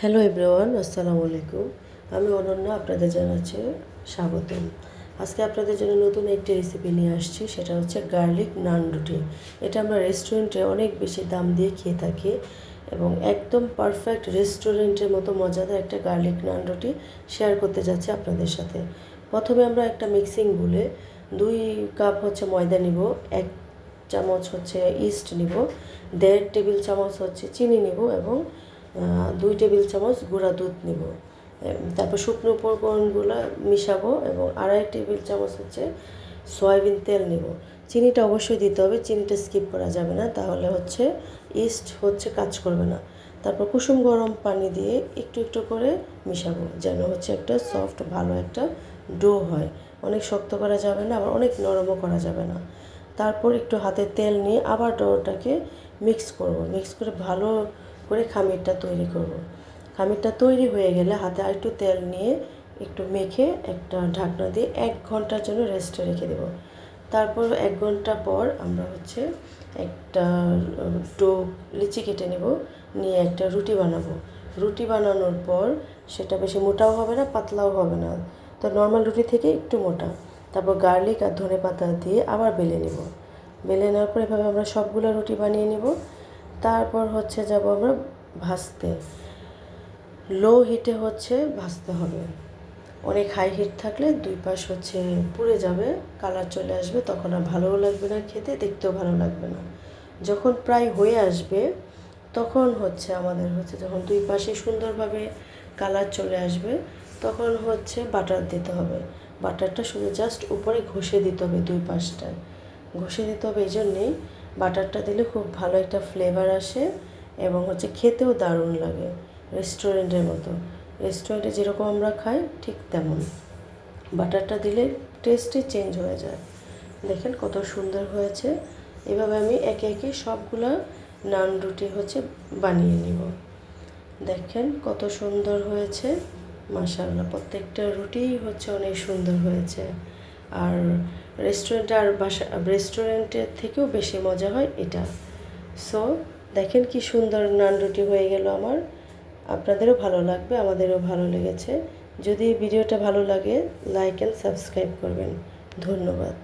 Hello everyone আসসালামু আলাইকুম। আমি অনন্যা, আপনাদের জানাচ্ছি স্বাগতম। আজকে আপনাদের জন্য নতুন একটি রেসিপি নিয়ে আসছি, সেটা হচ্ছে গার্লিক নান রুটি এটা আমরা রেস্টুরেন্টে অনেক বেশি দাম দিয়ে খেয়ে থাকি এবং একদম পারফেক্ট রেস্টুরেন্টের মতো মজাদার একটা গার্লিক নান রুটি শেয়ার করতে যাচ্ছি আপনাদের সাথে। প্রথমে আমরা একটা মিক্সিং বলে দুই কাপ হচ্ছে ময়দা নিব, এক চামচ হচ্ছে ইস্ট নিব, দেড় টেবিল চামচ হচ্ছে চিনি নিব এবং দুই টেবিল চামচ গুঁড়া দুধ নিব। তারপর শুকনো উপকরণগুলো মিশাবো এবং আড়াই টেবিল চামচ হচ্ছে সয়াবিন তেল নিব। চিনিটা অবশ্যই দিতে হবে, চিনিটা স্কিপ করা যাবে না, তাহলে হচ্ছে ইস্ট হচ্ছে কাজ করবে না। তারপর কুসুম গরম পানি দিয়ে একটু একটু করে মিশাবো, যেন হচ্ছে একটা সফট, ভালো একটা ডো হয়। অনেক শক্ত করা যাবে না, আবার অনেক নরমও করা যাবে না। তারপর একটু হাতে তেল নিয়ে আবার ডোটাকে মিক্স করব। মিক্স করে ভালো করে খামিরটা তৈরি করব। খামিরটা তৈরি হয়ে গেলে হাতে আরেকটু তেল নিয়ে একটু মেখে একটা ঢাকনা দিয়ে এক ঘণ্টার জন্য রেস্টে রেখে দেব। তারপর এক ঘণ্টা পর আমরা হচ্ছে একটা ডো লিচি কেটে নেব, নিয়ে একটা রুটি বানাবো। রুটি বানানোর পর সেটা বেশি মোটাও হবে না, পাতলাও হবে না। তো নর্মাল রুটি থেকে একটু মোটা। তারপর গার্লিক আর ধনে পাতা দিয়ে আবার বেলে নেব। বেলে নেওয়ার পর এভাবে আমরা সবগুলো রুটি বানিয়ে নেব। তারপর হচ্ছে যাব আমরা ভাজতে লো হিটে হচ্ছে ভাজতে হবে। অনেক হাই হিট থাকলে দুই পাশ হচ্ছে পুড়ে যাবে কালার চলে আসবে, তখন আর ভালোও লাগবে না খেতে, দেখতেও ভালো লাগবে না। যখন প্রায় হয়ে আসবে, তখন হচ্ছে আমাদের হচ্ছে যখন দুই পাশে সুন্দরভাবে কালার চলে আসবে, তখন হচ্ছে বাটার দিতে হবে। বাটারটা শুধু জাস্ট উপরে ঘষে দিতে হবে দুই পাশটায়। ঘষে দিতে হবে এই জন্যেই বাটারটা দিলে খুব ভালো একটা ফ্লেভার আসে এবং হচ্ছে খেতেও দারুণ লাগে রেস্টুরেন্টের মতো। রেস্টুরেন্টে যেরকম আমরা খাই, ঠিক তেমন। বাটারটা দিলে টেস্টই চেঞ্জ হয়ে যায়। দেখেন কত সুন্দর হয়েছে। এভাবে আমি একে একে সবগুলো নান রুটি হচ্ছে বানিয়ে নিব। দেখেন কত সুন্দর হয়েছে। মাশাআল্লাহ, প্রত্যেকটা রুটিই হচ্ছে অনেক সুন্দর হয়েছে। আর রেস্টুরেন্ট আর বাসা রেস্টুরেন্টের থেকেও বেশি মজা হয় এটা। সো দেখেন কি সুন্দর নান রুটি হয়ে গেল আমার। আপনাদেরও ভালো লাগবে, আমাদেরও ভালো লেগেছে। যদি ভিডিওটা ভালো লাগে লাইক অ্যান্ড সাবস্ক্রাইব করবেন। ধন্যবাদ।